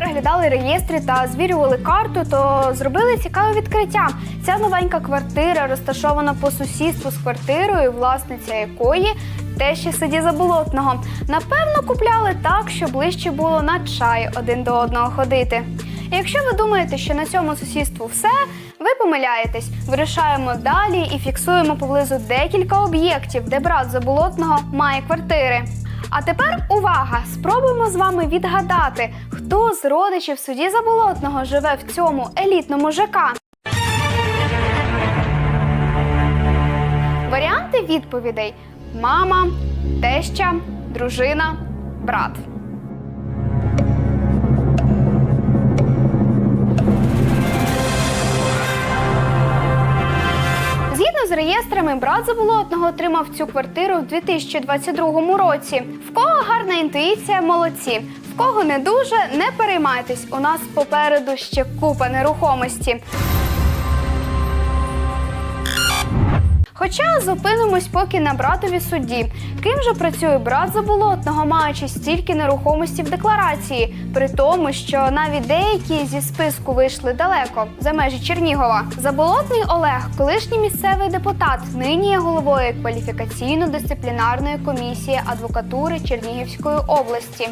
переглядали реєстри та звірювали карту, то зробили цікаве відкриття. Ця новенька квартира розташована по сусідству з квартирою, власниця якої тещі сиді заболотного. Напевно, купляли так, щоб ближче було на чай один до одного ходити. Якщо ви думаєте, що на цьому сусідству все, ви помиляєтесь. Вирішаємо далі і фіксуємо поблизу декілька об'єктів, де брат заболотного має квартири. А тепер увага! Спробуємо з вами відгадати, хто з родичів судді заболотного живе в цьому елітному ЖК. Варіанти відповідей: мама, теща, дружина, брат. Реєстрами, брат Заболотного отримав цю квартиру в 2022 році. В кого гарна інтуїція, молодці. В кого не дуже, не переймайтесь. У нас попереду ще купа нерухомості. Хоча зупинимось поки на братові судді. Ким же працює брат Заболотного, маючи стільки нерухомості в декларації, при тому, що навіть деякі зі списку вийшли далеко за межі Чернігова. Заболотний Олег, колишній місцевий депутат, нині є головою кваліфікаційно-дисциплінарної комісії адвокатури Чернігівської області.